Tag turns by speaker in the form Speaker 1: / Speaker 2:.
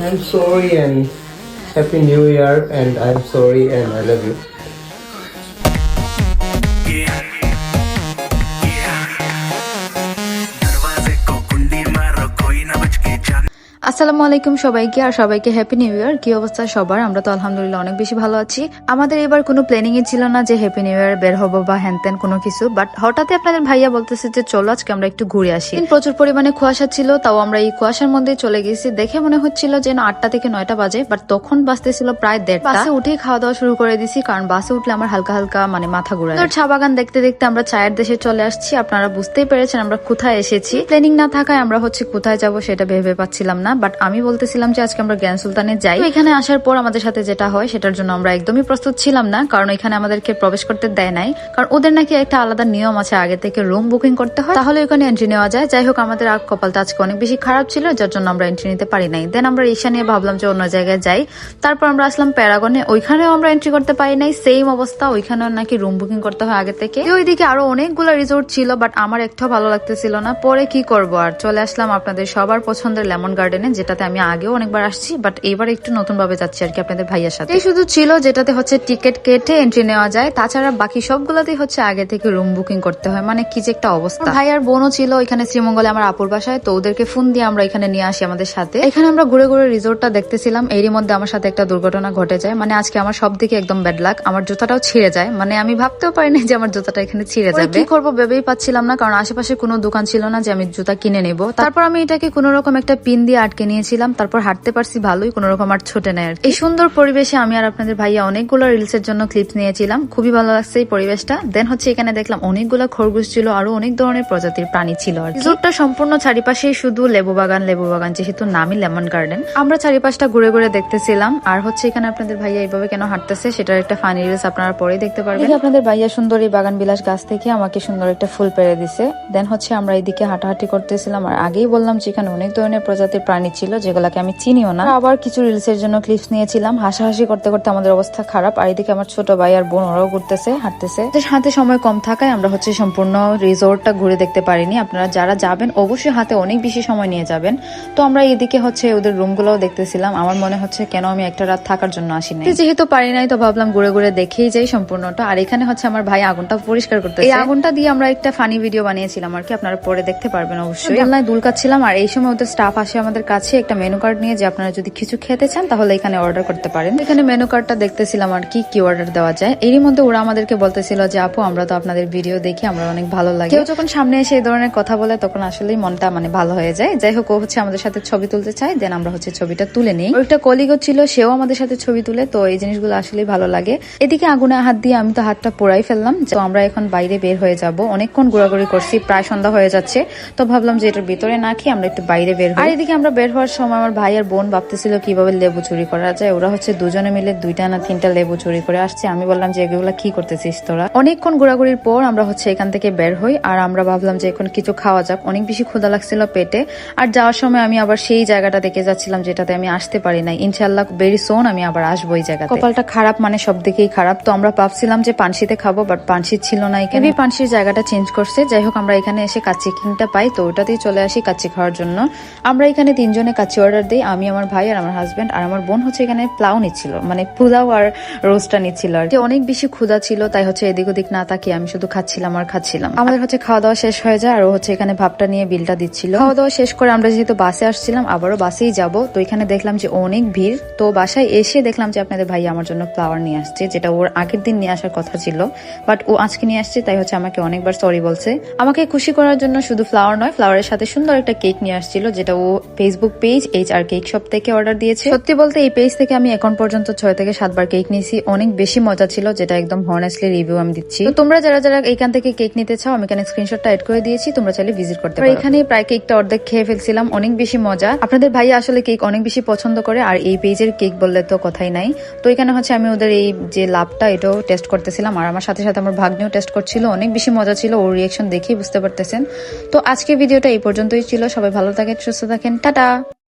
Speaker 1: I'm sorry and happy new year and I'm sorry and I love you.
Speaker 2: আসসালামু আলাইকুম সবাইকে, আর সবাইকে happy new year কি অবস্থা সবার? আমরা তো আলহামদুলিল্লাহ অনেক বেশি ভালো আছি। আমাদের এবার কোনো প্ল্যানিং এ ছিল না যে হ্যাপি নিউ ইয়ার বের হব বা হ্যান ত্যান কোনো কিছু বাট হঠাৎ আপনাদের ভাইয়া বলতেছে যে চলো আজকে আমরা একটু ঘুরে আসি। প্রচুর পরিমাণে কুয়াশা ছিল, তাও আমরা এই কুয়াশার মধ্যে চলে গেছি। দেখে মনে হচ্ছিল যে আটটা থেকে নয়টা বাজে বাট তখন বাজতেছিল প্রায় দেড়টা। বাসে উঠেই খাওয়া দাওয়া শুরু করে দিছি, কারণ বাসে উঠলে আমার হালকা হালকা মানে মাথা ঘুরে চা বাগান দেখতে দেখতে আমরা চায়ের দেশে চলে আসছি। আপনারা বুঝতেই পেরেছেন আমরা কোথায় এসেছি। প্ল্যানিং না থাকায় আমরা হচ্ছে কোথায় যাব সেটা ভেবে পাচ্ছিলাম না বাট আমি বলতেছিলাম যে আজকে আমরা জ্ঞান সুলতানে যাই। এখানে আসার পর আমাদের সাথে যেটা হয়, সেটার জন্য আমরা একদমই প্রস্তুত ছিলাম না, কারণ এখানে আমাদেরকে প্রবেশ করতে দেয় নাই। কারণ ওদের নাকি একটা আলাদা নিয়ম আছে, আগে থেকে রুম বুকিং করতে হয়। তাহলে ওখানে এন্ট্রি নেওয়া যায়। যাই হোক, আমাদের আগ কপালটা আজকে অনেক বেশি খারাপ ছিল, যার জন্য আমরা এন্ট্রি নিতে পারি নাই। দেন আমরা ঈশা নিয়ে ভাবলাম যে অন্য জায়গায় যাই। তারপর আমরা আসলাম প্যারাগনে। ওইখানেও আমরা এন্ট্রি করতে পারি নাই। সেম অবস্থা, ওইখানেও নাকি রুম বুকিং করতে হয় আগে থেকে। ওইদিকে আরও অনেকগুলো রিসোর্ট ছিল বাট আমার একটাও ভালো লাগতেছিল না। পরে কি করব? আর চলে আসলাম আপনাদের সবার পছন্দের লেমন গার্ডেনে যেটাতে আমি আগেও অনেকবার আসছি বাট এবার একটু নতুন ভাবে যাচ্ছি আর কি আপনাদের ভাইয়ের সাথে। এই শুধু ছিল যেটাতে হচ্ছে টিকিট কেটে এন্ট্রি নেওয়া যায় তাছাড়া বাকি সবগুলোতেই হচ্ছে আগে থেকে রুম বুকিং করতে হয় মানে কি যে একটা অবস্থা। ভাই আর বোনও ছিল এখানে শ্রীমঙ্গলে আমার আপুর বাসায় তো ওদেরকে ফোন দিয়ে আমরা এখানে নিয়ে আসি আমাদের সাথে। এখানে আমরা ঘুরে ঘুরে রিসোর্টটা দেখতেছিলাম এরই মধ্যে আমার সাথে একটা দুর্ঘটনা ঘটে যায় মানে আজকে আমার সব দিকে একদম ব্যাড লাক আমার জুতাটাও ছিঁড়ে যায় মানে আমি ভাবতেও পারিনি যে আমার জুতাটা এখানে ছিঁড়ে যাবে। কি করব ভেবেই পাচ্ছিলাম না কারণ আশেপাশে কোনো দোকান ছিল না যে আমি জুতা কিনে নেব। তারপর আমি এটাকে কোনো রকম একটা পিন দিয়ে আটকে নিয়েছিলাম, তারপর হাঁটতে পারছি ভালোই, কোনো রকম আর ছোটে নেয় এই সুন্দর পরিবেশে আমি আর আপনাদের ভাইয়া অনেকগুলো রিলস এর জন্য ক্লিপ নিয়েছিলাম, খুবই ভালো লাগছে এই পরিবেশটা। দেন হচ্ছে এখানে দেখলাম অনেকগুলো খরগোশ ছিল, আরও অনেক ধরনের প্রজাতির প্রাণী ছিল আর রিসোর্টটা সম্পূর্ণ চারিপাশেই শুধু লেবু বাগান লেবু বাগান, যেহেতু নামই লেমন গার্ডেন। আমরা চারিপাশটা ঘুরে ঘুরে দেখতেছিলাম, আর হচ্ছে এখানে আপনাদের ভাইয়া এইভাবে কেন হাঁটতেছে সেটার একটা ফানি রিলস আপনারা পরেই দেখতে পারবেন। আপনাদের ভাইয়া সুন্দর এই বাগান বিলাস গাছ থেকে আমাকে সুন্দর একটা ফুল পেরে দিছে। দেন হচ্ছে আমরা এইদিকে হাঁটাহাঁটি করতেছিলাম, আর আগেই বললাম যে এখানে অনেক ধরনের প্রজাতির প্রাণী ছিল যেগুলোকে আমি চিনিও না। আবার কিছু রিলস এর জন্য ক্লিপস নিয়েছিলাম। হাসাহাসি করতে করতে আমাদের অবস্থা খারাপ। আর এদিকে আমার ছোট ভাই আর বোন ওরাও ঘুরতেছে হাঁটতেছে। হাতে সময় কম থাকায় আমরা হচ্ছে সম্পূর্ণ রিসোর্টটা ঘুরে দেখতে পারিনি। আপনারা যারা যাবেন অবশ্যই হাতে অনেক বেশি সময় নিয়ে যাবেন। তো আমরা এদিকে হচ্ছে ওদের রুমগুলোও দেখতেছিলাম। আমার মনে হচ্ছে কেন আমি একটা রাত থাকার জন্য আসি নাই যেহেতু পারি নাই তো ভাবলাম ঘুরে ঘুরে দেখেই যাই সম্পূর্ণটা। আর এখানে হচ্ছে আমার ভাই আগুনটা পরিষ্কার করতে এই আগুনটা দিয়ে আমরা একটা ফানি ভিডিও বানিয়েছিলাম আর কি। আপনারা পরে দেখতে পারবেন অবশ্যই। জানলায় দুলকাচ্ছিলাম আর এই সময় ওদের স্টাফ আসে আমাদের কাছে। একটা মেনু কার্ড নিয়ে যে আপনারা যদি কিছু খেতে চান, তাহলে এখানে অর্ডার করতে পারেন। এখানে মেনু কার্ডটা দেখতেছিলাম আর কি কি অর্ডার দেওয়া যায়। এরই মধ্যে ওরা আমাদেরকে বলতেছিল যে, আপু, আমরা তো আপনাদের ভিডিও দেখি, আমরা অনেক ভালো লাগে। কেউ যখন সামনে এসে এই ধরনের কথা বলে, তখন আসলেই মনটা মানে ভালো হয়ে যায়। যাই হোক, ও হচ্ছে আমাদের সাথে ছবি তুলতে চাই দেন আমরা হচ্ছে ছবিটা তুলে নিই। একটা কলিগও ছিল, সেও আমাদের সাথে ছবি তুলে, তো এই জিনিসগুলো আসলেই ভালো লাগে। এদিকে আগুনে হাত দিয়ে আমি তো হাতটা পোড়াই ফেললাম, তো আমরা এখন বাইরে বের হয়ে যাব। অনেকক্ষণ ঘোরাঘুরি করছি, প্রায় সন্ধ্যা হয়ে যাচ্ছে, তো ভাবলাম যে এটার ভিতরে না খেয়ে আমরা একটু বাইরে বের হই। আর এদিকে আমরা বের হওয়ার সময় আমার ভাই আর বোন ভাবতেছিল কীভাবে লেবু চুরি করা যায়। ওরা হচ্ছে দুজনে মিলে দুইটা না তিনটা লেবু চুরি করে আসছে। আমি বললাম যে, এগুলো কি করতেছিস তোরা? অনেকক্ষণ ঘোরাঘুরির পর আমরা হচ্ছে এখান থেকে বের হই আর আমরা ভাবলাম যে, এখন কিছু খাওয়া যাক। অনেক বেশি ক্ষুধা লাগছিল পেটে। আর যাওয়ার সময় আমি আবার সেই জায়গাটা দেখে যাচ্ছিলাম যেটাতে আমি আসতে পারি নাই। ইনশাল্লাহ ভেরি সোন আমি আবার আসব এই জায়গায় কপালটা খারাপ মানে সব দিকেই খারাপ। তো আমরা ভাবছিলাম যে, পানসিতে খাব বাট পানসি ছিল না এখানে। পানসির জায়গাটা চেঞ্জ করছে। যাই হোক, আমরা এখানে এসে কাচ্চি কিংটা পাই। তো ওটাতেই চলে আসি কাচ্চি খাওয়ার জন্য। আমরা এখানে তিনজনে কাচ্চি অর্ডার দিই, আমি আমার ভাই আর আমার হাজবেন্ড আর আমার বোন হচ্ছে এখানে প্লাউ নিচ্ছিল মানে পোলাও আর রোস্টটা নিচ্ছিল আর অনেক বেশি ক্ষুধা ছিল, তাই হচ্ছে এদিক ওদিক না তাকিয়ে আমি শুধু খাচ্ছিলাম আর খাচ্ছিলাম। আমাদের হচ্ছে খাওয়া দাওয়া শেষ হয়ে যায়, আর হচ্ছে এখানে ভাবটা নিয়ে বিলটা দিচ্ছিল। খাওয়া দাওয়া শেষ করে আমরা যেহেতু বাসে আসছিলাম, আবারও বাসেই যাব। তো এখানে দেখলাম যে অনেক ভিড়। তো বাসায় এসে দেখলাম যে আপনাদের ভাই আমার জন্য ফ্লাওয়ার নিয়ে আসছে, যেটা ওর আগের দিন নিয়ে আসার কথা ছিল। বাট ও আজকে নিয়ে আসছে, তাই হচ্ছে আমাকে অনেকবার সরি বলছে। আমাকে খুশি করার জন্য শুধু ফ্লাওয়ার নয় ফ্লাওয়ারের সাথে সুন্দর একটা কেক নিয়ে আসছিল, যেটা ও Facebook page H R cake shop থেকে অর্ডার দিয়েছে। সত্যি বলতে এই পেজ থেকে আমি এখন পর্যন্ত ছয় থেকে সাতবার কেক নিয়েছি। অনেক বেশি মজা ছিল যেটা একদম হনেস্টলি রিভিউ আমি দিচ্ছি। তো তোমরা যারা যারা এখান থেকে কেক নিতে চাও আমি এখানে স্ক্রিনশটটা এড করে দিয়েছি তোমরা চাইলে ভিজিট করতে পারো। এখানে প্রায় কেকটা অর্ধেক খেয়ে ফেলছিলাম অনেক বেশি মজা। আপনাদের ভাই আসলে কেক অনেক বেশি পছন্দ করে আর এই পেজের কেক বললে তো কথাই নাই। তো এখানে হচ্ছে আমি ওদের এই যে লাভটা এটাও টেস্ট করতেছিলাম আর আমার সাথে সাথে আমার ভাগ্নেও টেস্ট করছিল অনেক বেশি মজা ছিল ওর রিয়েকশন দেখেই বুঝতে পারতেছেন। তো আজকে ভিডিওটা এই পর্যন্তই ছিল সবাই ভালো থাকেন সুস্থ থাকেন টাটা!